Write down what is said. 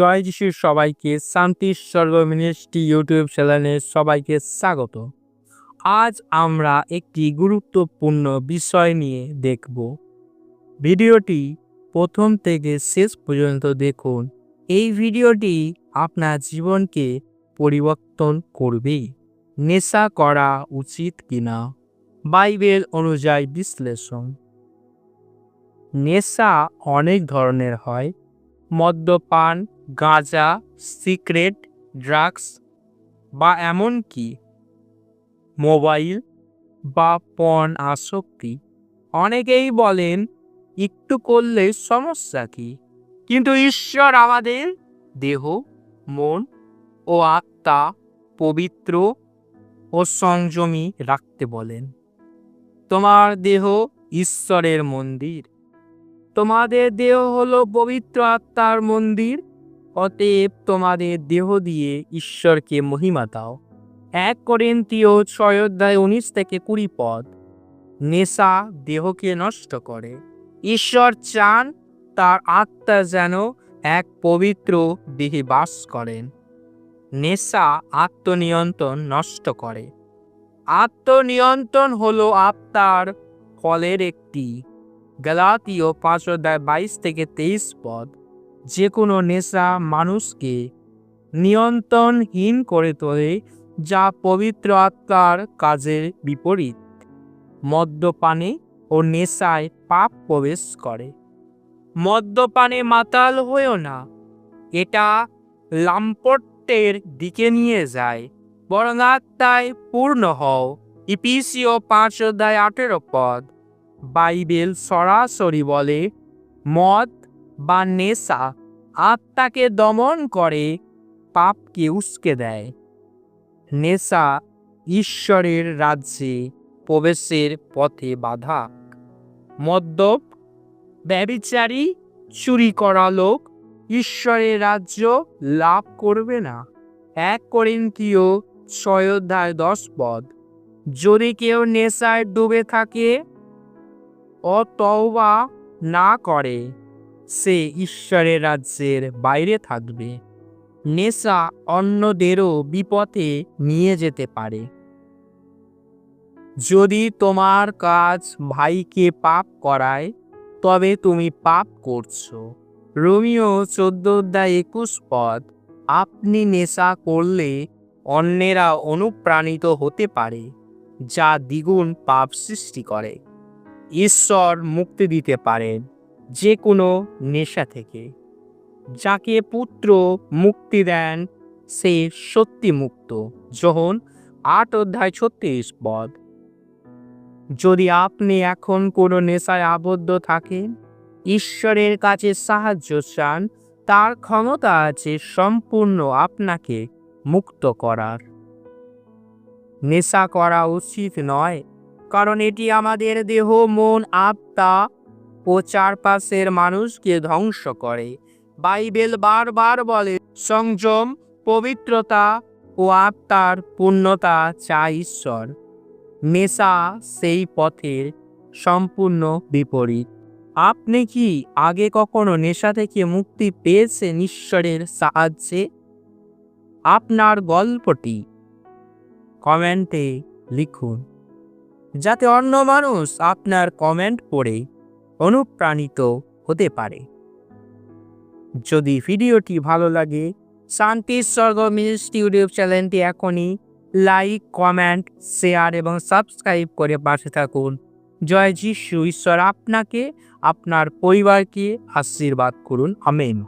জয় যিশুর সবাইকে শান্তির স্বর্গ মিনিস্ট্রি ইউটিউব চ্যানেলে সবাইকে স্বাগত। আজ আমরা একটি গুরুত্বপূর্ণ বিষয় নিয়ে দেখব। ভিডিওটি প্রথম থেকে শেষ পর্যন্ত দেখুন। এই ভিডিওটি আপনার জীবনকে পরিবর্তন করবে। নেশা করা উচিত কিনা? বাইবেল অনুযায়ী বিশ্লেষণ। নেশা অনেক ধরনের হয়। মদ্যপান গাঁজা, সিক্রেট, ড্রাগস বা এমনকি মোবাইল বা পণ আসক্তি? অনেকেই বলেন, একটু করলে সমস্যা কি? কিন্তু ঈশ্বর আমাদের দেহ, মন ও আত্মা পবিত্র ও সংযমী রাখতে বলেন। তোমার দেহ ঈশ্বরের মন্দির। তোমাদের দেহ হলো পবিত্র আত্মার মন্দির। অতএব তোমাদের দেহ দিয়ে ঈশ্বরকে মহিমা দাও। এক করেন্তীয় ছয় অধ্যায় উনিশ থেকে কুড়ি পদ। নেশা দেহকে নষ্ট করে। ঈশ্বর চান তার আত্মা যেন এক পবিত্র দেহে বাস করেন। নেশা আত্মনিয়ন্ত্রণ নষ্ট করে। আত্মনিয়ন্ত্রণ হলো আত্মার ফলের একটি। গালাতীয় পাঁচ অধ্যায় বাইশ থেকে তেইশ পদ। যে কোনো নেশা মানুষকে নিয়ন্ত্রণহীন করে তোলে, যা পবিত্র আত্মার কাজের বিপরীত। মদ্যপানে ও নেশায় পাপ প্রবেশ করে। মদ্যপানে মাতাল হয়েও না, এটা লাম্পটের দিকে নিয়ে যায়। বরং আত্মায় পূর্ণ হও ইপিসিও পাঁচ অধ্যায় আঠেরো পদ। বাইবেল সরাসরি বলে, মদ বা নেশা আত্মাকে দমন করে, পাপকে উস্কে দেয়। নেশা ঈশ্বরের রাজ্যে প্রবেশের পথে বাধা। মদ্যপ ব্যবিচারী চুরি করা লোক ঈশ্বরের রাজ্য লাভ করবে না। এক করিন্তীয় ছয় অধ্যায় দশ পদ, যদি কেউ নেশায় ডুবে থাকে অতবা না করে। সে ঈশ্বরের রাজ্যের বাইরে থাকবে। নেশা অন্যদেরও বিপথে নিয়ে যেতে পারে। যদি তোমার কাজ ভাইকে পাপ করায়, তবে তুমি পাপ করছ। রোমিও চোদ্দ অধ্যায় একুশ পদ, আপনি নেশা করলে অন্যেরা অনুপ্রাণিত হতে পারে, যা দ্বিগুণ পাপ সৃষ্টি করে। ঈশ্বর মুক্তি দিতে পারেন। যে কোনো নেশা থেকে। যাকে পুত্র মুক্তি দেন, সে সত্যি মুক্ত। যখন আট অধ্যায় ছত্রিশ পদ। যদি আপনি এখন কোনো নেশায় আবদ্ধ থাকেন, ঈশ্বরের কাছে সাহায্য চান, তার ক্ষমতা আছে সম্পূর্ণ আপনাকে মুক্ত করার। নেশা করা উচিত নয়, কারণ এটি আমাদের দেহ, মন, আত্মা ও চারপাশের মানুষকে ধ্বংস করে। বাইবেল বারবার বলে, সংযম, পবিত্রতা ও আত্মার পূর্ণতা চাই ঈশ্বর। নেশা সেই পথের সম্পূর্ণ বিপরীত। আপনি কি আগে কখনো নেশা থেকে মুক্তি পেয়েছেন ঈশ্বরের সাহায্যে? আপনার গল্পটি কমেন্টে লিখুন, যাতে অন্য মানুষ আপনার কমেন্ট পড়ে। অনুপ্রাণিত হতে পারে। যদি ভিডিওটি ভালো লাগে, শান্তি স্বর্গ মিনিস্ট্রি ইউটিউব চ্যানেলটি এখনই লাইক, কমেন্ট, শেয়ার এবং সাবস্ক্রাইব করে পাশে থাকুন। জয় যিশু, ঈশ্বর আপনাকে, আপনার পরিবারকে আশীর্বাদ করুন। আমেন।